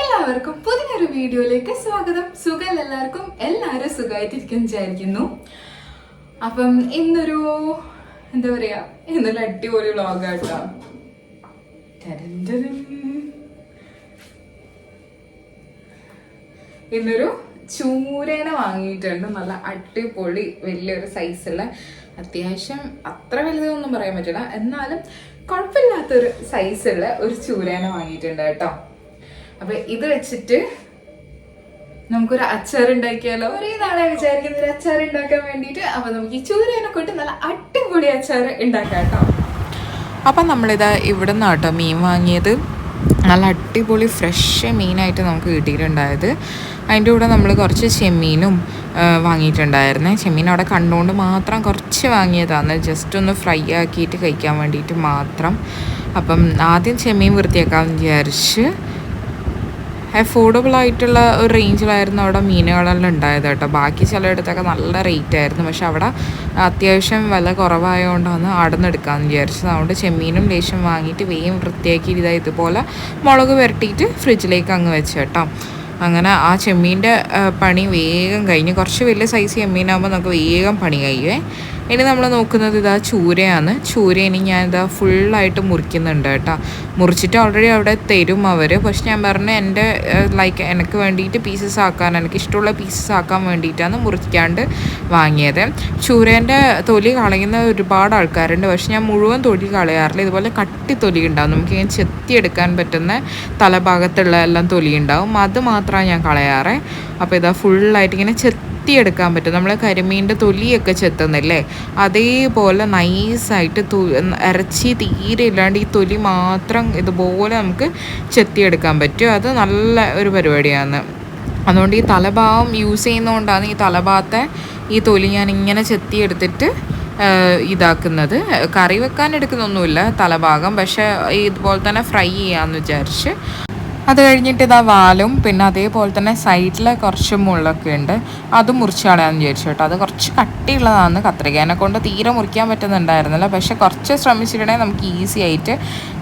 എല്ലാവർക്കും പുതിയൊരു വീഡിയോയിലേക്ക് സ്വാഗതം. സുഖം എല്ലാവർക്കും? എല്ലാവരും സുഖമായിട്ടിരിക്കും വിചാരിക്കുന്നു. അപ്പം ഇന്നൊരു എന്താ പറയാ ഇന്നൊരു അടിപൊളി വ്ളോഗാട്ടോ. ഇന്നൊരു ചൂരേനെ വാങ്ങിയിട്ടുണ്ട്. നല്ല അടിപൊളി വലിയൊരു സൈസുള്ള. അത്യാവശ്യം അത്ര വലുതൊന്നും പറയാൻ പറ്റില്ല. എന്നാലും കുഴപ്പമില്ലാത്തൊരു സൈസുള്ള ഒരു ചൂരേനെ വാങ്ങിയിട്ടുണ്ട് കേട്ടോ. അപ്പൊ ഇത് വെച്ചിട്ട് നമുക്കൊരു അച്ചാർ ഉണ്ടാക്കിയാലോ ഒരേ നാളെ വിചാരിക്കുന്ന ഒരു അച്ചാർ ഉണ്ടാക്കാൻ വേണ്ടിട്ട് അപ്പൊ നമുക്ക് ഈ ചൂരേനെ കൊണ്ട് നല്ല അടിപൊളി അച്ചാർ ഉണ്ടാക്കാം കേട്ടോ. അപ്പം നമ്മളിതാ ഇവിടെ നിന്ന് കേട്ടോ മീൻ വാങ്ങിയത്. നല്ല അടിപൊളി ഫ്രഷ് മീനായിട്ട് നമുക്ക് കിട്ടിയിട്ടുണ്ടായത്. അതിന്റെ കൂടെ നമ്മൾ കുറച്ച് ചെമ്മീനും വാങ്ങിയിട്ടുണ്ടായിരുന്നേ. ചെമ്മീൻ അവിടെ കണ്ടുകൊണ്ട് മാത്രം കുറച്ച് വാങ്ങിയതാണ് ജസ്റ്റ് ഒന്ന് ഫ്രൈ ആക്കിയിട്ട് കഴിക്കാൻ വേണ്ടിയിട്ട് മാത്രം. അപ്പം ആദ്യം ചെമ്മീൻ വൃത്തിയാക്കാമെന്ന് വിചാരിച്ച് അഫോർഡബിൾ ആയിട്ടുള്ള ഒരു റേഞ്ചിലായിരുന്നു അവിടെ മീനുകളെല്ലാം ഉണ്ടായത് കേട്ടോ. ബാക്കി ചിലയിടത്തൊക്കെ നല്ല റേറ്റ് ആയിരുന്നു. പക്ഷെ അവിടെ അത്യാവശ്യം വില കുറവായതുകൊണ്ടാണ് അവിടെ നിന്ന് എടുക്കാമെന്ന് വിചാരിച്ചത്. അതുകൊണ്ട് ചെമ്മീനും ലേശം വാങ്ങിയിട്ട് വേഗം വൃത്തിയാക്കി ഇതാ ഇതുപോലെ മുളക് പുരട്ടിയിട്ട് ഫ്രിഡ്ജിലേക്ക് അങ്ങ് വെച്ച് കേട്ടോ. അങ്ങനെ ആ ചെമ്മീന്റെ പണി വേഗം കഴിഞ്ഞ്. കുറച്ച് വലിയ സൈസ് ചെമ്മീനാകുമ്പോൾ നമുക്ക് വേഗം പണി കഴിയുമേ ഇനി നമ്മൾ നോക്കുന്നത് ഇതാ ചൂരയാണ്. ചൂര ഇനി ഞാനിതാ ഫുള്ളായിട്ട് മുറിക്കുന്നുണ്ട് കേട്ടോ. മുറിച്ചിട്ട് ഓൾറെഡി അവിടെ തരും അവർ പക്ഷെ ഞാൻ പറഞ്ഞു എന്റെ ലൈക്ക് എനിക്ക് വേണ്ടിയിട്ട് പീസസ് ആക്കാൻ എനിക്ക് ഇഷ്ടമുള്ള പീസസ് ആക്കാൻ വേണ്ടിയിട്ടാണ് മുറിക്കാണ്ട് വാങ്ങിയത്. ചൂരേന്റെ തൊലി കളയുന്ന ഒരുപാട് ആൾക്കാരുണ്ട്. പക്ഷെ ഞാൻ മുഴുവൻ തൊലി കളയാറില്ല. ഇതുപോലെ കട്ടി തൊലി ഉണ്ടാവും. നമുക്ക് ഇങ്ങനെ ചെത്തിയെടുക്കാൻ പറ്റുന്ന തലഭാഗത്തുള്ള എല്ലാം തൊലി ഉണ്ടാവും. അത് മാത്രമാണ് ഞാൻ കളയാറ്. അപ്പോൾ ഇതാ ഫുള്ളായിട്ട് ഇങ്ങനെ ചെത്തിയെടുക്കാൻ പറ്റും. നമ്മൾ കരിമീന്റെ തൊലിയൊക്കെ ചെത്തുന്നില്ലേ? അതേപോലെ നൈസായിട്ട് തു ഇറച്ചി തീരെ ഇല്ലാണ്ട് ഈ തൊലി മാത്രം ഇതുപോലെ നമുക്ക് ചെത്തിയെടുക്കാൻ പറ്റും. അത് നല്ല ഒരു പരിപാടിയാണ്. അതുകൊണ്ട് ഈ തലഭാഗം യൂസ് ചെയ്യുന്നതുകൊണ്ടാണ് ഈ തലഭാഗത്തെ ഈ തൊലി ഞാൻ ഇങ്ങനെ ചെത്തിയെടുത്തിട്ട് ഇതാക്കുന്നത്. കറി വെക്കാൻ എടുക്കുന്നൊന്നുമില്ല തലഭാഗം. പക്ഷേ ഇതുപോലെ തന്നെ ഫ്രൈ ചെയ്യാമെന്ന് വിചാരിച്ച് അത് കഴിഞ്ഞിട്ട് ഇതാ വാലും പിന്നെ അതേപോലെ തന്നെ സൈഡിൽ കുറച്ച് മുള്ളൊക്കെ ഉണ്ട്. അത് മുറിച്ച് കളയാമെന്ന് വിചാരിച്ചു കേട്ടോ. അത് കുറച്ച് കട്ടിയുള്ളതാണ് കത്രികേനെ കൊണ്ട് തീരെ മുറിക്കാൻ പറ്റുന്നുണ്ടായിരുന്നില്ല. പക്ഷെ കുറച്ച് ശ്രമിച്ചിട്ടുണ്ടെങ്കിൽ നമുക്ക് ഈസി ആയിട്ട്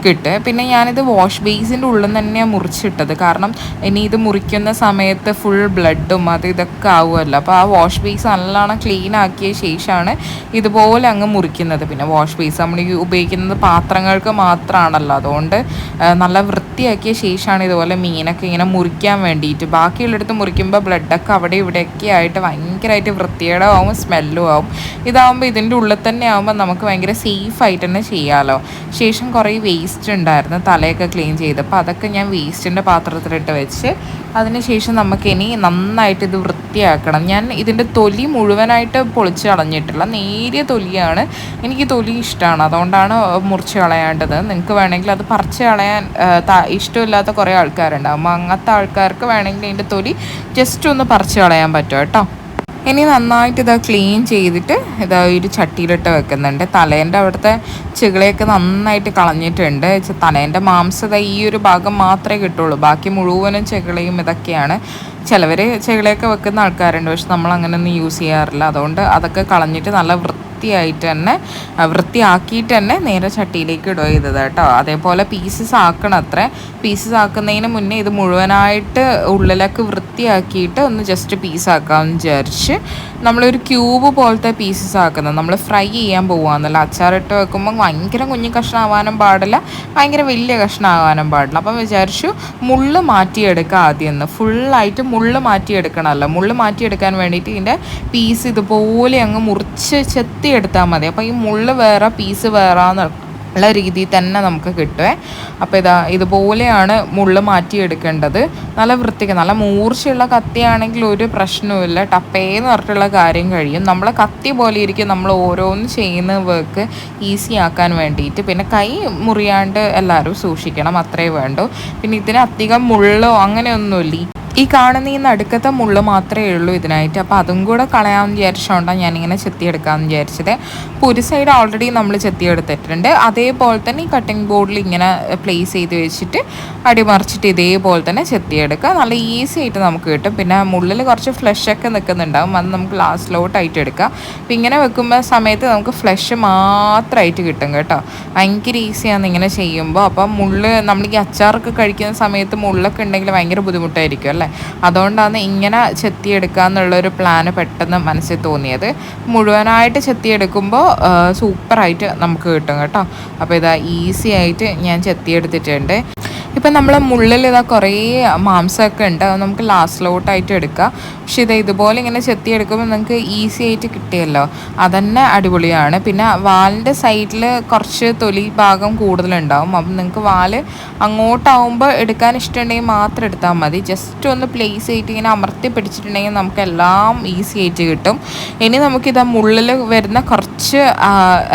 കിട്ടും. പിന്നെ ഞാനിത് വാഷ് ബേസിന്റെ ഉള്ളിൽ നിന്ന് തന്നെയാണ് മുറിച്ചിട്ടത്. കാരണം ഇനി ഇത് മുറിക്കുന്ന സമയത്ത് ഫുൾ ബ്ലഡും അത് ഇതൊക്കെ ആവുമല്ലോ. അപ്പോൾ ആ വാഷ് ബേസ് നല്ലോണം ക്ലീൻ ആക്കിയ ശേഷമാണ് ഇതുപോലെ അങ്ങ് മുറിക്കുന്നത്. പിന്നെ വാഷ് ബേസ് നമ്മൾ ഉപയോഗിക്കുന്നത് പാത്രങ്ങൾക്ക് മാത്രമാണല്ലോ. അതുകൊണ്ട് നല്ല വൃത്തിയാക്കിയ ശേഷമാണ് ഇതുപോലെ മീനൊക്കെ ഇങ്ങനെ മുറിക്കാൻ വേണ്ടിയിട്ട്. ബാക്കിയുള്ളിടത്ത് മുറിക്കുമ്പോൾ ബ്ലഡൊക്കെ അവിടെ ഇവിടെയൊക്കെ ആയിട്ട് ഭയങ്കരമായിട്ട് വൃത്തിയുടെ ആവും സ്മെല്ലും ആവും. ഇതാവുമ്പോൾ ഇതിന്റെ ഉള്ളിൽ തന്നെ ആവുമ്പോൾ നമുക്ക് ഭയങ്കര സേഫ് ആയിട്ട് തന്നെ ചെയ്യാമല്ലോ ശേഷം കുറേ വേസ്റ്റ് ഉണ്ടായിരുന്നു തലയൊക്കെ ക്ലീൻ ചെയ്തപ്പോൾ അതൊക്കെ ഞാൻ വേസ്റ്റിന്റെ പാത്രത്തിലിട്ട് വെച്ച് അതിനുശേഷം നമുക്ക് ഇനി നന്നായിട്ട് ഇത് വൃത്തിയാക്കണം. ഞാൻ ഇതിന്റെ തൊലി മുഴുവനായിട്ട് പൊളിച്ച് കളഞ്ഞിട്ടില്ല. നേരിയ തൊലിയാണ്. എനിക്ക് തൊലി ഇഷ്ടമാണ് അതുകൊണ്ടാണ് മുറിച്ച് കളയേണ്ടത്. നിങ്ങൾക്ക് വേണമെങ്കിൽ അത് പറിച്ച് കളയാൻ ഇഷ്ടമില്ലാത്ത കുറേ അപ്പോൾ അങ്ങനത്തെ ആൾക്കാർക്ക് വേണമെങ്കിൽ ഇതിന്റെ തൊലി ജസ്റ്റ് ഒന്ന് പറിച്ച് കളയാൻ പറ്റും കേട്ടോ. ഇനി നന്നായിട്ട് ഇതാ ക്ലീൻ ചെയ്തിട്ട് ഇതാ ഒരു ചട്ടിയിലിട്ട് വെക്കുന്നുണ്ട്. തലേന്റെ അവിടുത്തെ ചികളെയൊക്കെ നന്നായിട്ട് കളഞ്ഞിട്ടുണ്ട്. തലേന്റെ മാംസം ഈ ഒരു ഭാഗം മാത്രമേ കിട്ടുള്ളൂ. ബാക്കി മുഴുവനും ചികളയും ഇതൊക്കെയാണ്. ചിലവർ ചികളെയൊക്കെ വെക്കുന്ന ആൾക്കാരുണ്ട്. പക്ഷെ നമ്മൾ അങ്ങനെയൊന്നും യൂസ് ചെയ്യാറില്ല. അതുകൊണ്ട് അതൊക്കെ കളഞ്ഞിട്ട് നല്ല വൃത്തിയായിട്ട് തന്നെ വൃത്തിയാക്കിയിട്ട് തന്നെ നേരെ ചട്ടിയിലേക്ക് ഇടുക ചെയ്തത് കേട്ടോ. അതേപോലെ പീസസ് ആക്കണം അത്ര പീസസ് ആക്കുന്നതിന് മുന്നേ ഇത് മുഴുവനായിട്ട് ഉള്ളിലൊക്കെ വൃത്തിയാക്കിയിട്ട് ഒന്ന് ജസ്റ്റ് പീസ് ആക്കാമെന്ന് വിചാരിച്ച് നമ്മളൊരു ക്യൂബ് പോലത്തെ പീസസ് ആക്കുന്നത്. നമ്മൾ ഫ്രൈ ചെയ്യാൻ പോകുകയെന്നല്ല അച്ചാറിട്ട് വെക്കുമ്പോൾ ഭയങ്കര കുഞ്ഞു കഷ്ണമാവാനും പാടില്ല. ഭയങ്കര വലിയ കഷ്ണമാവാനും പാടില്ല. അപ്പം വിചാരിച്ചു മുള്ള് മാറ്റിയെടുക്കുക ആദ്യം ഒന്ന്. ഫുള്ളായിട്ട് മുള്ള് മാറ്റിയെടുക്കണമല്ലോ. മുള്ള് മാറ്റിയെടുക്കാൻ വേണ്ടിയിട്ട് ഇതിന്റെ പീസ് ഇതുപോലെ അങ്ങ് മുറിച്ച് ചെത്തിയെടുത്താൽ മതി. അപ്പോൾ ഈ മുള്ള് വേറെ പീസ് വേറെ ഉള്ള രീതിയിൽ തന്നെ നമുക്ക് കിട്ടുമേ അപ്പോൾ ഇതാ ഇതുപോലെയാണ് മുള്ള് മാറ്റിയെടുക്കേണ്ടത്. നല്ല വൃത്തിക്ക് നല്ല മൂർച്ചയുള്ള കത്തിയാണെങ്കിൽ ഒരു പ്രശ്നവുമില്ല. ടപ്പേന്ന് പറഞ്ഞിട്ടുള്ള കാര്യം കഴിയും. നമ്മൾ കത്തി പോലെ ഇരിക്കും. നമ്മൾ ഓരോന്ന് ചെയ്യുന്ന വർക്ക് ഈസി ആക്കാൻ വേണ്ടിയിട്ട്. പിന്നെ കൈ മുറിയാണ്ട് എല്ലാവരും സൂക്ഷിക്കണം. അത്രേ വേണ്ടൂ. പിന്നെ ഇതിന് അധികം മുള്ളോ അങ്ങനെയൊന്നുമില്ല. ഈ കാണുന്ന ഈ നടുക്കത്തെ മുള്ള് മാത്രമേ ഉള്ളൂ ഇതിനായിട്ട്. അപ്പോൾ അതും കൂടെ കളയാമെന്ന് വിചാരിച്ചുകൊണ്ടാണ് ഞാനിങ്ങനെ ചെത്തിയെടുക്കാമെന്ന് വിചാരിച്ചത്. അപ്പോൾ ഒരു സൈഡ് ഓൾറെഡി നമ്മൾ ചെത്തിയെടുത്തിട്ടുണ്ട്. അതേപോലെ തന്നെ ഈ കട്ടിംഗ് ബോർഡിൽ ഇങ്ങനെ പ്ലേസ് ചെയ്ത് വെച്ചിട്ട് അടിമറിച്ചിട്ട് ഇതേപോലെ തന്നെ ചെത്തിയെടുക്കുക. നല്ല ഈസി ആയിട്ട് നമുക്ക് കിട്ടും. പിന്നെ മുള്ളിൽ കുറച്ച് ഫ്ലഷ് ഒക്കെ നിൽക്കുന്നുണ്ടാവും അത് നമുക്ക് ലാസ്റ്റിലോട്ടായിട്ട് എടുക്കുക. അപ്പം ഇങ്ങനെ വെക്കുമ്പോൾ സമയത്ത് നമുക്ക് ഫ്ലഷ് മാത്രമായിട്ട് കിട്ടും കേട്ടോ. ഭയങ്കര ഈസിയാണ് ഇങ്ങനെ ചെയ്യുമ്പോൾ അപ്പം മുള്ള് നമ്മൾ ഈ അച്ചാറൊക്കെ കഴിക്കുന്ന സമയത്ത് മുള്ളൊക്കെ ഉണ്ടെങ്കിൽ ഭയങ്കര ബുദ്ധിമുട്ടായിരിക്കും അല്ലേ? അതുകൊണ്ടാണ് ഇങ്ങനെ ചെത്തിയെടുക്കുക എന്നുള്ളൊരു പ്ലാന് പെട്ടെന്ന് മനസ്സിൽ തോന്നിയത്. മുഴുവനായിട്ട് ചെത്തിയെടുക്കുമ്പോൾ സൂപ്പറായിട്ട് നമുക്ക് കിട്ടും കേട്ടോ. അപ്പോൾ ഇതാ ഈസി ആയിട്ട് ഞാൻ ചെത്തിയെടുത്തിട്ടുണ്ട്. ഇപ്പം നമ്മൾ മുള്ളിൽ ഇതാ കുറേ മാംസമൊക്കെ ഉണ്ട്. അത് നമുക്ക് ലാസ്റ്റിലോട്ടായിട്ട് എടുക്കാം. പക്ഷേ ഇത് ഇതുപോലെ ഇങ്ങനെ ചെത്തി എടുക്കുമ്പോൾ നിങ്ങൾക്ക് ഈസി ആയിട്ട് കിട്ടിയല്ലോ. അതന്നെ അടിപൊളിയാണ്. പിന്നെ വാലിന്റെ സൈഡിൽ കുറച്ച് തൊലി ഭാഗം കൂടുതലുണ്ടാവും. അപ്പം നിങ്ങൾക്ക് വാൽ അങ്ങോട്ടാവുമ്പോൾ എടുക്കാൻ ഇഷ്ടമുണ്ടെങ്കിൽ മാത്രം എടുത്താൽ മതി. ജസ്റ്റ് പ്ലേസ് ചെയ്തിട്ട് ഇങ്ങനെ അമർത്തി പിടിച്ചിട്ടുണ്ടെങ്കിൽ നമുക്ക് എല്ലാം ഈസി ആയിട്ട് കിട്ടും. ഇനി നമുക്കിത് മുള്ളിൽ വരുന്ന കുറച്ച്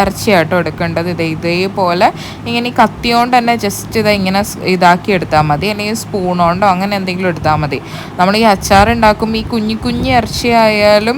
ഇറച്ചിയായിട്ടോ എടുക്കേണ്ടത്. ഇത് ഇതേപോലെ ഇങ്ങനെ ഈ കത്തിയോണ്ട് തന്നെ ജസ്റ്റ് ഇത് ഇങ്ങനെ ഇതാക്കി എടുത്താൽ മതി. അല്ലെങ്കിൽ സ്പൂണോണ്ടോ അങ്ങനെ എന്തെങ്കിലും എടുത്താൽ മതി. നമ്മൾ ഈ അച്ചാർ ഉണ്ടാക്കുമ്പോൾ ഈ കുഞ്ഞു കുഞ്ഞു ഇറച്ചി ആയാലും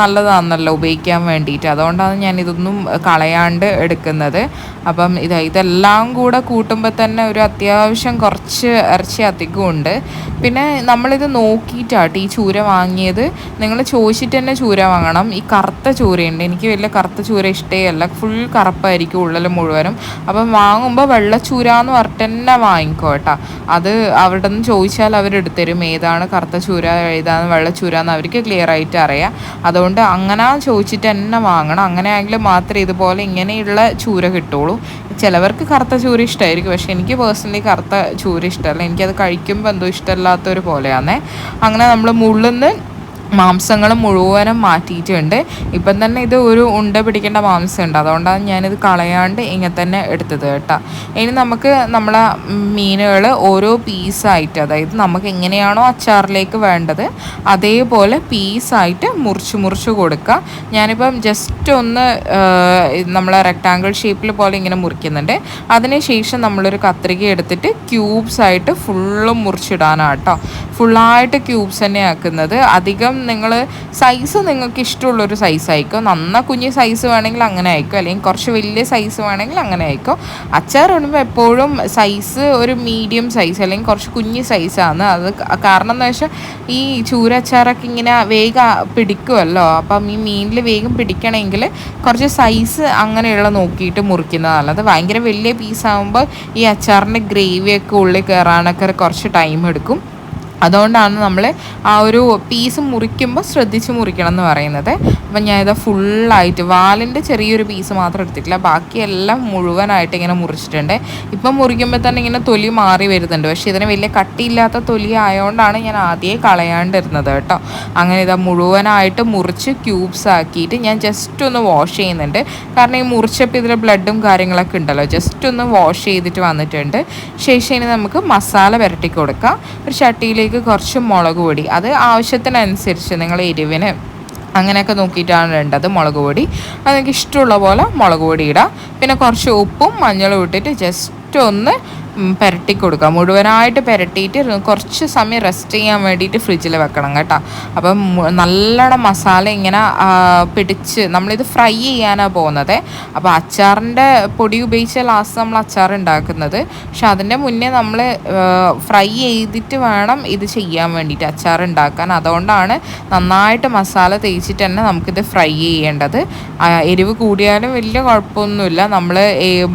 നല്ലതാണെന്നല്ലോ ഉപയോഗിക്കാൻ വേണ്ടിയിട്ട്. അതുകൊണ്ടാണ് ഞാൻ ഇതൊന്നും കളയാണ്ട് എടുക്കുന്നത്. അപ്പം ഇത് ഇതെല്ലാം കൂടെ കൂട്ടുമ്പോൾ തന്നെ ഒരു അത്യാവശ്യം കുറച്ച് ഇറച്ചി അധികമുണ്ട്. പിന്നെ നമ്മളിത് നോക്കിയിട്ടാട്ടോ ഈ ചൂര വാങ്ങിയത്. നിങ്ങൾ ചോദിച്ചിട്ട് തന്നെ ചൂര വാങ്ങണം. ഈ കറുത്ത ചൂരയുണ്ട്. എനിക്ക് വലിയ കറുത്ത ചൂര ഇഷ്ടേ അല്ല ഫുൾ കറുപ്പായിരിക്കും ഉള്ളിൽ മുഴുവനും. അപ്പം വാങ്ങുമ്പോൾ വെള്ളച്ചൂര എന്ന് പറഞ്ഞിട്ട് തന്നെ വാങ്ങിക്കോ കേട്ടോ. അത് അവിടെ നിന്ന് ചോദിച്ചാൽ അവർ എടുത്തരും ഏതാണ് കറുത്ത ചൂര ഏതാണ് വെള്ളച്ചൂര എന്ന് അവർക്ക് ക്ലിയർ ആയിട്ട് അറിയാം. അതുകൊണ്ട് അങ്ങനെ ചോദിച്ചിട്ട് തന്നെ വാങ്ങണം. അങ്ങനെയാണെങ്കിൽ മാത്രമേ ഇതുപോലെ ഇങ്ങനെയുള്ള ചൂര കിട്ടുള്ളൂ. ചിലവർക്ക് കറുത്ത ചൂര ഇഷ്ടമായിരിക്കും പക്ഷെ എനിക്ക് പേഴ്സണലി കറുത്ത ചൂര ഇഷ്ടമല്ല. എനിക്കത് കഴിക്കുമ്പോൾ എന്തോ ഇഷ്ടമല്ലാത്തൊരു പോലെയാണേ അങ്ങനെ നമ്മൾ മുള്ളുന്ന് മാംസങ്ങൾ മുഴുവനും മാറ്റിയിട്ടുണ്ട്. ഇപ്പം തന്നെ ഇത് ഒരു ഉണ്ട പിടിക്കേണ്ട മാംസം ഉണ്ട് അതുകൊണ്ടാണ് ഞാനിത് കളയാണ്ട് ഇങ്ങനെ തന്നെ എടുത്തത് കേട്ടോ. ഇനി നമുക്ക് നമ്മളെ മീനുകൾ ഓരോ പീസായിട്ട് അതായത് നമുക്ക് എങ്ങനെയാണോ അച്ചാറിലേക്ക് വേണ്ടത് അതേപോലെ പീസായിട്ട് മുറിച്ച് മുറിച്ച് കൊടുക്കുക. ഞാനിപ്പം ജസ്റ്റ് ഒന്ന് നമ്മളെ റെക്റ്റാങ്കിൾ ഷേപ്പിൽ പോലെ ഇങ്ങനെ മുറിക്കുന്നുണ്ട്. അതിനുശേഷം നമ്മളൊരു കത്രിക എടുത്തിട്ട് ക്യൂബ്സ് ആയിട്ട് ഫുള്ളും മുറിച്ചിടാനാണ് കേട്ടോ. ഫുള്ളായിട്ട് ക്യൂബ്സ് തന്നെ ആക്കുന്നത് അധികം നിങ്ങൾ സൈസ് നിങ്ങൾക്ക് ഇഷ്ടമുള്ളൊരു സൈസ് ആയിക്കോ നന്ന കുഞ്ഞ് സൈസ് വേണമെങ്കിൽ അങ്ങനെ ആയിക്കോ അല്ലെങ്കിൽ കുറച്ച് വലിയ സൈസ് വേണമെങ്കിൽ അങ്ങനെ ആയിക്കോ അച്ചാർ എപ്പോഴും സൈസ് ഒരു മീഡിയം സൈസ് അല്ലെങ്കിൽ കുറച്ച് കുഞ്ഞ് സൈസാണ് അത് കാരണം എന്ന് വെച്ചാൽ ഈ ചൂര അച്ചാറൊക്കെ ഇങ്ങനെ വേഗം പിടിക്കുമല്ലോ അപ്പം ഈ മീനിൽ വേഗം പിടിക്കണമെങ്കിൽ കുറച്ച് സൈസ് അങ്ങനെയുള്ള നോക്കിയിട്ട് മുറിക്കുന്നത് നല്ലത്. ഭയങ്കര വലിയ പീസാകുമ്പോൾ ഈ അച്ചാറിന്റെ ഗ്രേവിയൊക്കെ ഉള്ളിൽ കയറാനൊക്കെ കുറച്ച് ടൈം എടുക്കും. അതുകൊണ്ടാണ് നമ്മൾ ആ ഒരു പീസ് മുറിക്കുമ്പോൾ ശ്രദ്ധിച്ച് മുറിക്കണം എന്ന് പറയുന്നത്. അപ്പം ഞാൻ ഇത് ഫുള്ളായിട്ട് വാലിന്റെ ചെറിയൊരു പീസ് മാത്രം എടുത്തിട്ടില്ല. ബാക്കിയെല്ലാം മുഴുവനായിട്ട് ഇങ്ങനെ മുറിച്ചിട്ടുണ്ട്. ഇപ്പം മുറിക്കുമ്പോൾ തന്നെ ഇങ്ങനെ തൊലി മാറി വരുന്നുണ്ട്. പക്ഷേ ഇതിന് വലിയ കട്ടിയില്ലാത്ത തൊലി ആയതുകൊണ്ടാണ് ഞാൻ ആദ്യമേ കളയാണ്ടിരുന്നത് കേട്ടോ. അങ്ങനെ ഇതാ മുഴുവനായിട്ട് മുറിച്ച് ക്യൂബ്സ് ആക്കിയിട്ട് ഞാൻ ജസ്റ്റ് ഒന്ന് വാഷ് ചെയ്യുന്നുണ്ട്. കാരണം ഈ മുറിച്ചപ്പോൾ ഇതിൽ ബ്ലഡും കാര്യങ്ങളൊക്കെ ഉണ്ടല്ലോ. ജസ്റ്റ് ഒന്ന് വാഷ് ചെയ്തിട്ട് വന്നിട്ടുണ്ട്. ശേഷം ഇനി നമുക്ക് മസാല പുരട്ടി കൊടുക്കാം ഒരു ചട്ടിയിലേക്ക് കുറച്ച് മുളക് പൊടി. അത് ആവശ്യത്തിനനുസരിച്ച് നിങ്ങൾ എരിവിന് അങ്ങനെയൊക്കെ നോക്കിയിട്ടാണ് വേണ്ടത് മുളക് പൊടി. അത് നിങ്ങൾക്ക് ഇഷ്ടമുള്ള പോലെ മുളക് പൊടി ഇടാം. പിന്നെ കുറച്ച് ഉപ്പും മഞ്ഞളും ഇട്ടിട്ട് ജസ്റ്റ് ഒന്ന് പുരട്ടി കൊടുക്കുക മുഴുവനായിട്ട് പുരട്ടിയിട്ട് കുറച്ച് സമയം റെസ്റ്റ് ചെയ്യാൻ വേണ്ടിയിട്ട് ഫ്രിഡ്ജിൽ വെക്കണം കേട്ടോ. അപ്പം നല്ലോണം മസാല ഇങ്ങനെ പിടിച്ച് നമ്മളിത് ഫ്രൈ ചെയ്യാനാണ് പോകുന്നത്. അപ്പോൾ അച്ചാറിന്റെ പൊടി ഉപയോഗിച്ച് ലാസ്റ്റ് നമ്മൾ അച്ചാർ ഉണ്ടാക്കുന്നത്. പക്ഷെ അതിന്റെ മുന്നേ നമ്മൾ ഫ്രൈ ചെയ്തിട്ട് വേണം ഇത് ചെയ്യാൻ വേണ്ടിയിട്ട് അച്ചാർ ഉണ്ടാക്കാൻ. അതുകൊണ്ടാണ് നന്നായിട്ട് മസാല തേച്ചിട്ട് തന്നെ നമുക്കിത് ഫ്രൈ ചെയ്യേണ്ടത്. എരിവ് കൂടിയാലും വലിയ കുഴപ്പമൊന്നുമില്ല. നമ്മൾ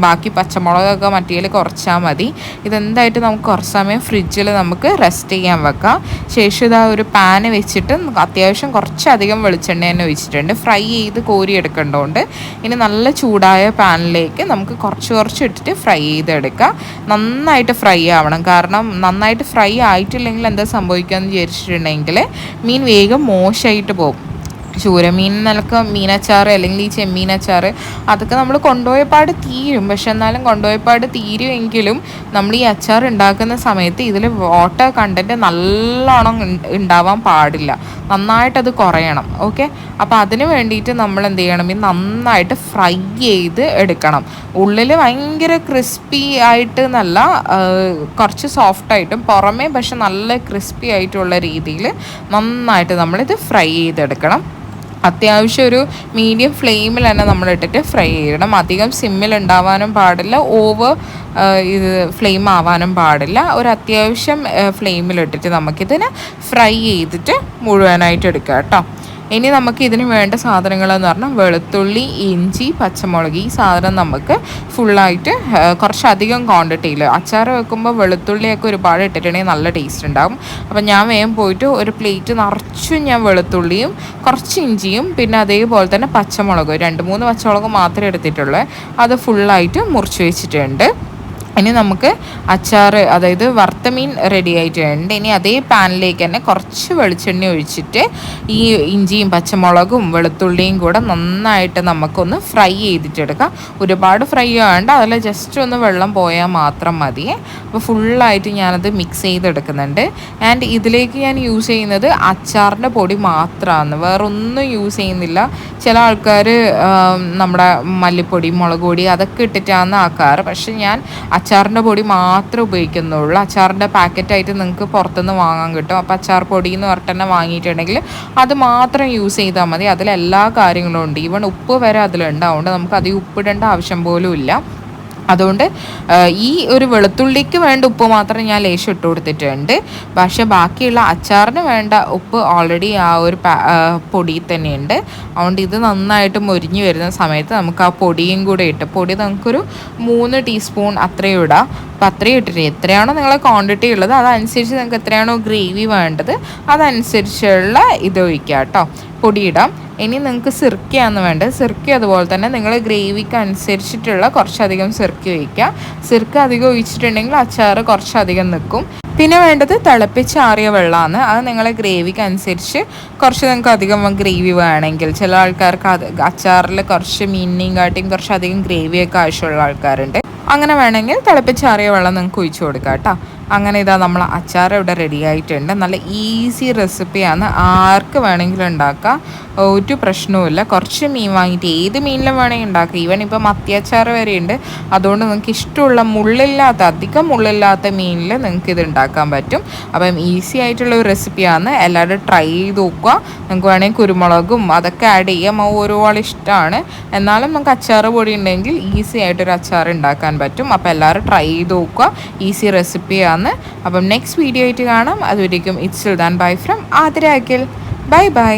ബാക്കി പച്ചമുളകൊക്കെ മറ്റേൽ കുറച്ചാൽ മതി. ഇതെന്തായിട്ട് നമുക്ക് കുറച്ച് സമയം ഫ്രിഡ്ജിൽ നമുക്ക് റെസ്റ്റ് ചെയ്യാൻ വെക്കാം. ശേഷം ഇതാ ഒരു പാന് വെച്ചിട്ട് അത്യാവശ്യം കുറച്ചധികം വെളിച്ചെണ്ണ തന്നെ ഒഴിച്ചിട്ടുണ്ട്. ഫ്രൈ ചെയ്ത് കോരി എടുക്കേണ്ടതുകൊണ്ട് ഇനി നല്ല ചൂടായ പാനിലേക്ക് നമുക്ക് കുറച്ച് കുറച്ച് ഇട്ടിട്ട് ഫ്രൈ ചെയ്തെടുക്കാം. നന്നായിട്ട് ഫ്രൈ ആവണം. കാരണം നന്നായിട്ട് ഫ്രൈ ആയിട്ടില്ലെങ്കിൽ എന്താ സംഭവിക്കുക എന്ന് വിചാരിച്ചിട്ടുണ്ടെങ്കിൽ മീൻ വേഗം മോശമായിട്ട് പോകും. ചൂരമീൻ നിലയ്ക്ക് മീനച്ചാറ് അല്ലെങ്കിൽ ഈ ചെമ്മീനച്ചാർ അതൊക്കെ നമ്മൾ കൊണ്ടുപോയപ്പാട് തീരും. പക്ഷെ എന്നാലും കൊണ്ടുപോയപ്പാട് തീരുമെങ്കിലും നമ്മൾ ഈ അച്ചാർ ഉണ്ടാക്കുന്ന സമയത്ത് ഇതിൽ വാട്ടർ കണ്ടന്റ് നല്ലോണം ഉണ്ടാവാൻ പാടില്ല. നന്നായിട്ടത് കുറയണം. ഓക്കെ? അപ്പോൾ അതിന് വേണ്ടിയിട്ട് നമ്മൾ എന്ത് ചെയ്യണം? ഇത് നന്നായിട്ട് ഫ്രൈ ചെയ്ത് എടുക്കണം. ഉള്ളിൽ ഭയങ്കര ക്രിസ്പി ആയിട്ട് നല്ല കുറച്ച് സോഫ്റ്റായിട്ടും പുറമേ പക്ഷെ നല്ല ക്രിസ്പി ആയിട്ടുള്ള രീതിയിൽ നന്നായിട്ട് നമ്മളിത് ഫ്രൈ ചെയ്തെടുക്കണം. അത്യാവശ്യം ഒരു മീഡിയം ഫ്ലെയിമിൽ തന്നെ നമ്മൾ ഇട്ടിട്ട് ഫ്രൈ ചെയ്യണം. അധികം സിമ്മിൽ ഉണ്ടാവാനും പാടില്ല. ഓവർ ഇത് ഫ്ലെയിം ആവാനും പാടില്ല. ഒരു അത്യാവശ്യം ഫ്ലെയിമിൽ ഇട്ടിട്ട് നമുക്കിതിനെ ഫ്രൈ ചെയ്തിട്ട് മുഴുവനായിട്ട് എടുക്കാം കേട്ടോ. ഇനി നമുക്ക് ഇതിന് വേണ്ട സാധനങ്ങൾ എന്ന് പറഞ്ഞാൽ വെളുത്തുള്ളി ഇഞ്ചി പച്ചമുളക്. ഈ സാധനം നമുക്ക് ഫുള്ളായിട്ട് കുറച്ചധികം ക്വാണ്ടിറ്റിയിൽ അച്ചാർ വെക്കുമ്പോൾ വെളുത്തുള്ളിയൊക്കെ ഒരുപാട് ഇട്ടിട്ടുണ്ടെങ്കിൽ നല്ല ടേസ്റ്റ് ഉണ്ടാകും അപ്പം ഞാൻ വേഗം പോയിട്ട് ഒരു പ്ലേറ്റ് നിറച്ചും ഞാൻ വെളുത്തുള്ളിയും കുറച്ച് ഇഞ്ചിയും പിന്നെ അതേപോലെ തന്നെ പച്ചമുളക് രണ്ട് മൂന്ന് പച്ചമുളക് മാത്രമേ എടുത്തിട്ടുള്ളൂ. അത് ഫുള്ളായിട്ട് മുറിച്ച് വെച്ചിട്ടുണ്ട്. ഇനി നമുക്ക് അച്ചാർ അതായത് വറുത്ത മീൻ റെഡി ആയിട്ടുണ്ട്. ഇനി അതേ പാനിലേക്ക് തന്നെ കുറച്ച് വെളിച്ചെണ്ണ ഒഴിച്ചിട്ട് ഈ ഇഞ്ചിയും പച്ചമുളകും വെളുത്തുള്ളിയും കൂടെ നന്നായിട്ട് നമുക്കൊന്ന് ഫ്രൈ ചെയ്തിട്ടെടുക്കാം. ഒരുപാട് ഫ്രൈ ആവേണ്ട അതിൽ ജസ്റ്റ് ഒന്ന് വെള്ളം പോയാൽ മാത്രം മതി. അപ്പോൾ ഫുള്ളായിട്ട് ഞാനത് മിക്സ് ചെയ്തെടുക്കുന്നുണ്ട്. ആൻഡ് ഇതിലേക്ക് ഞാൻ യൂസ് ചെയ്യുന്നത് അച്ചാറിന്റെ പൊടി മാത്രമാണ് വേറൊന്നും യൂസ് ചെയ്യുന്നില്ല. ചില ആൾക്കാർ നമ്മുടെ മല്ലിപ്പൊടി മുളക് പൊടി അതൊക്കെ ഇട്ടിട്ടാണ് ആക്കാറ്. പക്ഷെ ഞാൻ അച്ചാറിന്റെ പൊടി മാത്രമേ ഉപയോഗിക്കുന്നുള്ളൂ. അച്ചാറിന്റെ പാക്കറ്റായിട്ട് നിങ്ങൾക്ക് പുറത്തുനിന്ന് വാങ്ങാൻ കിട്ടും. അപ്പോൾ അച്ചാർ പൊടി എന്ന് പറഞ്ഞിട്ട് തന്നെ വാങ്ങിയിട്ടുണ്ടെങ്കിൽ അത് മാത്രം യൂസ് ചെയ്താൽ മതി. അതിലെല്ലാ കാര്യങ്ങളും ഉണ്ട്. ഈവൺ ഉപ്പ് വരെ അതിലുണ്ട്. അതുകൊണ്ട് നമുക്ക് അധികം ഉപ്പിടേണ്ട ആവശ്യം പോലും ഇല്ല. അതുകൊണ്ട് ഈ ഒരു വെളുത്തുള്ളിക്ക് വേണ്ട ഉപ്പ് മാത്രം ഞാൻ ലേശം ഇട്ട് കൊടുത്തിട്ടുണ്ട്. പക്ഷേ ബാക്കിയുള്ള അച്ചാറിന് വേണ്ട ഉപ്പ് ഓൾറെഡി ആ ഒരു പൊടിയിൽ തന്നെയുണ്ട്. അതുകൊണ്ട് ഇത് നന്നായിട്ട് മുരിഞ്ഞു വരുന്ന സമയത്ത് നമുക്ക് ആ പൊടിയും കൂടെ ഇട്ട് പൊടി നമുക്കൊരു മൂന്ന് ടീസ്പൂൺ അത്രയും ഇടാം. അപ്പം അത്രയും ഇട്ടിട്ട് എത്രയാണോ നിങ്ങളെ ക്വാണ്ടിറ്റി ഉള്ളത് അതനുസരിച്ച് നിങ്ങൾക്ക് എത്രയാണോ ഗ്രേവി വേണ്ടത് അതനുസരിച്ചുള്ള ഇത് ഒഴിക്കാം കേട്ടോ. പൊടിയിടാം ഇനി നിങ്ങൾക്ക് സിർക്കിയാണ് വേണ്ടത് സിർക്കി അതുപോലെ തന്നെ നിങ്ങൾ ഗ്രേവിക്ക് അനുസരിച്ചിട്ടുള്ള കുറച്ചധികം സിർക്കി ഒഴിക്കുക. സിർക്ക അധികം ഒഴിച്ചിട്ടുണ്ടെങ്കിൽ അച്ചാർ കുറച്ചധികം നിൽക്കും. പിന്നെ വേണ്ടത് തിളപ്പിച്ചാറിയ വെള്ളമാണ്. അത് നിങ്ങളെ ഗ്രേവിക്ക് അനുസരിച്ച് കുറച്ച് നിങ്ങൾക്ക് അധികം ഗ്രേവി വേണമെങ്കിൽ. ചില ആൾക്കാർക്ക് അത് അച്ചാറിൽ കുറച്ച് മീനിനെയും കാട്ടിയും കുറച്ചധികം ഗ്രേവിയൊക്കെ ആവശ്യമുള്ള ആൾക്കാരുണ്ട്. അങ്ങനെ വേണമെങ്കിൽ തിളപ്പിച്ചാറിയ വെള്ളം നിങ്ങൾക്ക് ഒഴിച്ചു കൊടുക്കാം കേട്ടോ. അങ്ങനെ ഇതാ നമ്മൾ അച്ചാർ ഇവിടെ റെഡി ആയിട്ടുണ്ട്. നല്ല ഈസി റെസിപ്പിയാണ് ആർക്ക് വേണമെങ്കിലും ഉണ്ടാക്കാം. ഒരു പ്രശ്നവുമില്ല. കുറച്ച് മീൻ വാങ്ങിയിട്ട് ഏത് മീനിലും വേണമെങ്കിൽ ഉണ്ടാക്കാം. ഈവൻ ഇപ്പോൾ മത്തിയച്ചാർ വരെ ഉണ്ട് അതുകൊണ്ട് നിങ്ങൾക്ക് ഇഷ്ടമുള്ള മുള്ളില്ലാത്ത അധികം മുള്ളില്ലാത്ത മീനിൽ നിങ്ങൾക്ക് ഇത് ഉണ്ടാക്കാൻ പറ്റും. അപ്പം ഈസി ആയിട്ടുള്ള ഒരു റെസിപ്പിയാണ് എല്ലാവരും ട്രൈ ചെയ്ത് നോക്കുക. നിങ്ങൾക്ക് വേണമെങ്കിൽ കുരുമുളകും അതൊക്കെ ആഡ് ചെയ്യാം. ഓരോളം ഇഷ്ടമാണ്. എന്നാലും നമുക്ക് അച്ചാർ പൊടി ഉണ്ടെങ്കിൽ ഈസി ആയിട്ടൊരു അച്ചാർ ഉണ്ടാക്കാൻ പറ്റും. അപ്പോൾ എല്ലാവരും ട്രൈ ചെയ്ത് നോക്കുക. ഈസി റെസിപ്പിയാണ് അപ്പം നെക്സ്റ്റ് വീഡിയോ ആയിട്ട് കാണാം. അതുവരേക്കും ഇറ്റ്സ് ദാൻ ബൈ ഫ്രം ആതിരാക്കിൽ ബൈ ബൈ